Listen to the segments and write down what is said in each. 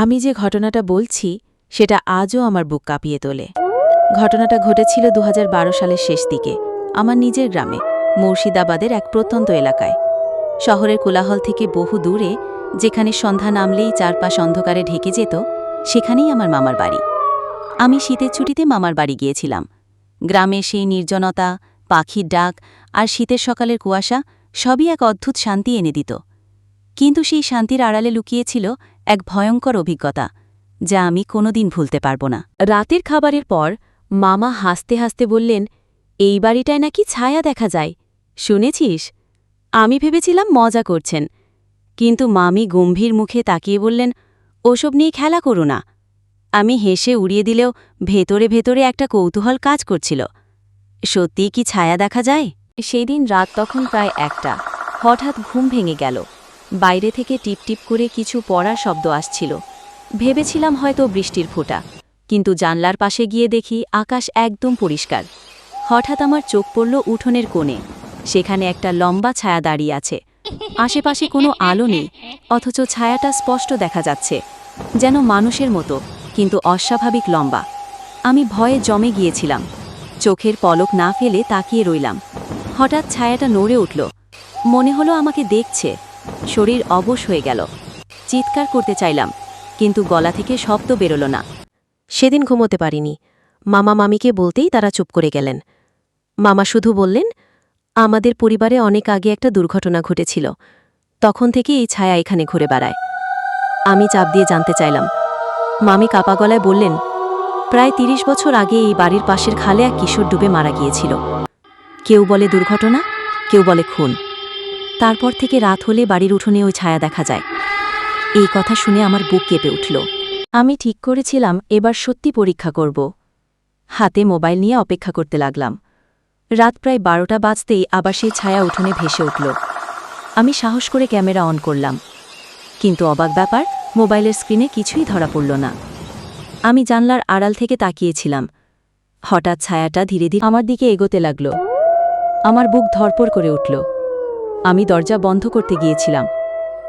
আমি যে ঘটনাটা বলছি, সেটা আজও আমার বুক কাঁপিয়ে তোলে। ঘটনাটা ঘটেছিল দু হাজার বারো সালের শেষ দিকে, আমার নিজের গ্রামে, মুর্শিদাবাদের এক প্রত্যন্ত এলাকায়। শহরের কোলাহল থেকে বহু দূরে, যেখানে সন্ধ্যা নামলেই চারপাশ অন্ধকারে ঢেকে যেত, সেখানেই আমার মামার বাড়ি। আমি শীতের ছুটিতে মামার বাড়ি গিয়েছিলাম। গ্রামে সেই নির্জনতা, পাখির ডাক আর শীতের সকালের কুয়াশা সবই এক অদ্ভুত শান্তি এনে দিত। কিন্তু সেই শান্তির আড়ালে লুকিয়েছিল এক ভয়ঙ্কর অভিজ্ঞতা, যা আমি কোনোদিন ভুলতে পারব না। রাতের খাবারের পর মামা হাসতে হাসতে বললেন, এই বাড়িটায় নাকি ছায়া দেখা যায়, শুনেছিস? আমি ভেবেছিলাম মজা করছেন। কিন্তু মামি গম্ভীর মুখে তাকিয়ে বললেন, ওসব নিয়ে খেলা করো না। আমি হেসে উড়িয়ে দিলেও ভেতরে ভেতরে একটা কৌতূহল কাজ করছিল। সত্যিই কি ছায়া দেখা যায়? সেই দিন রাত তখন প্রায় একটা। হঠাৎ ঘুম ভেঙে গেল। বাইরে থেকে টিপটিপ করে কিছু পড়ার শব্দ আসছিল। ভেবেছিলাম হয়তো বৃষ্টির ফোঁটা। কিন্তু জানলার পাশে গিয়ে দেখি আকাশ একদম পরিষ্কার। হঠাৎ আমার চোখ পড়ল উঠোনের কোণে। সেখানে একটা লম্বা ছায়া দাঁড়িয়ে আছে। আশেপাশে কোনো আলো নেই, অথচ ছায়াটা স্পষ্ট দেখা যাচ্ছে। যেন মানুষের মতো, কিন্তু অস্বাভাবিক লম্বা। আমি ভয়ে জমে গিয়েছিলাম। চোখের পলক না ফেলে তাকিয়ে রইলাম। হঠাৎ ছায়াটা নড়ে উঠল। মনে হলো আমাকে দেখছে। শরীর অবশ হয়ে গেল। চিৎকার করতে চাইলাম, কিন্তু গলা থেকে শব্দ বেরোল না। সেদিন ঘুমোতে পারিনি। মামা মামিকে বলতেই তারা চুপ করে গেলেন। মামা শুধু বললেন, আমাদের পরিবারে অনেক আগে একটা দুর্ঘটনা ঘটেছিল। তখন থেকে এই ছায়া এখানে ঘুরে বেড়ায়। আমি চাপ দিয়ে জানতে চাইলাম। মামি কাপা গলায় বললেন, প্রায় তিরিশ বছর আগে এই বাড়ির পাশের খালে এক কিশোর ডুবে মারা গিয়েছিল। কেউ বলে দুর্ঘটনা, কেউ বলে খুন। তারপর থেকে রাত হলে বাড়ির উঠোনে ওই ছায়া দেখা যায়। এই কথা শুনে আমার বুক কেঁপে উঠল। আমি ঠিক করেছিলাম, এবার সত্যি পরীক্ষা করব। হাতে মোবাইল নিয়ে অপেক্ষা করতে লাগলাম। রাত প্রায় বারোটা বাজতেই আবার সেই ছায়া উঠোনে ভেসে উঠল। আমি সাহস করে ক্যামেরা অন করলাম। কিন্তু অবাক ব্যাপার, মোবাইলের স্ক্রিনে কিছুই ধরা পড়ল না। আমি জানলার আড়াল থেকে তাকিয়েছিলাম। হঠাৎ ছায়াটা ধীরে ধীরে আমার দিকে এগোতে লাগল। আমার বুক ধরপড় করে উঠল। আমি দরজা বন্ধ করতে গিয়েছিলাম।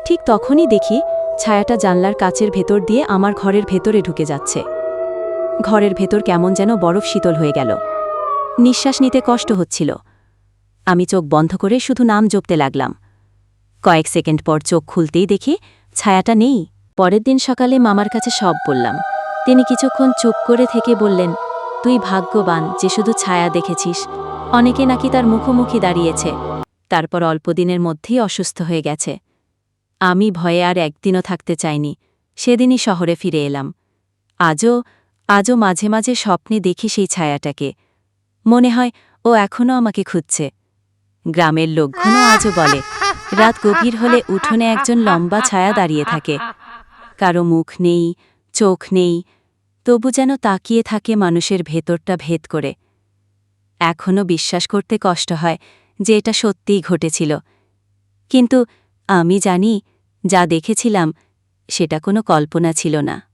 ঠিক তখনই দেখি ছায়াটা জানলার কাচের ভেতর দিয়ে আমার ঘরের ভেতরে ঢুকে যাচ্ছে। ঘরের ভেতর কেমন যেন বরফ শীতল হয়ে গেল। নিঃশ্বাস নিতে কষ্ট হচ্ছিল। আমি চোখ বন্ধ করে শুধু নাম জপতে লাগলাম। কয়েক সেকেন্ড পর চোখ খুলতেই দেখি ছায়াটা নেই। পরের দিন সকালে মামার কাছে সব বললাম। তিনি কিছুক্ষণ চুপ করে থেকে বললেন, তুই ভাগ্যবান যে শুধু ছায়া দেখেছিস। অনেকে নাকি তার মুখোমুখি দাঁড়িয়েছে। তারপর অল্পদিনের মধ্যেই অসুস্থ হয়ে গেছে। আমি ভয়ে আর একদিনও থাকতে চাইনি। সেদিনই শহরে ফিরে এলাম। আজও আজও মাঝে মাঝে স্বপ্নে দেখি সেই ছায়াটাকে। মনে হয়, ও এখনও আমাকে খুঁজছে। গ্রামের লোকগুলো আজও বলে, রাত গভীর হলে উঠোনে একজন লম্বা ছায়া দাঁড়িয়ে থাকে। কারও মুখ নেই, চোখ নেই, তবু যেন তাকিয়ে থাকে মানুষের ভেতরটা ভেদ করে। এখনও বিশ্বাস করতে কষ্ট হয় যে এটা সত্যিই ঘটেছিল। কিন্তু আমি জানি যা দেখেছিলাম সেটা কোনো কল্পনা ছিল না।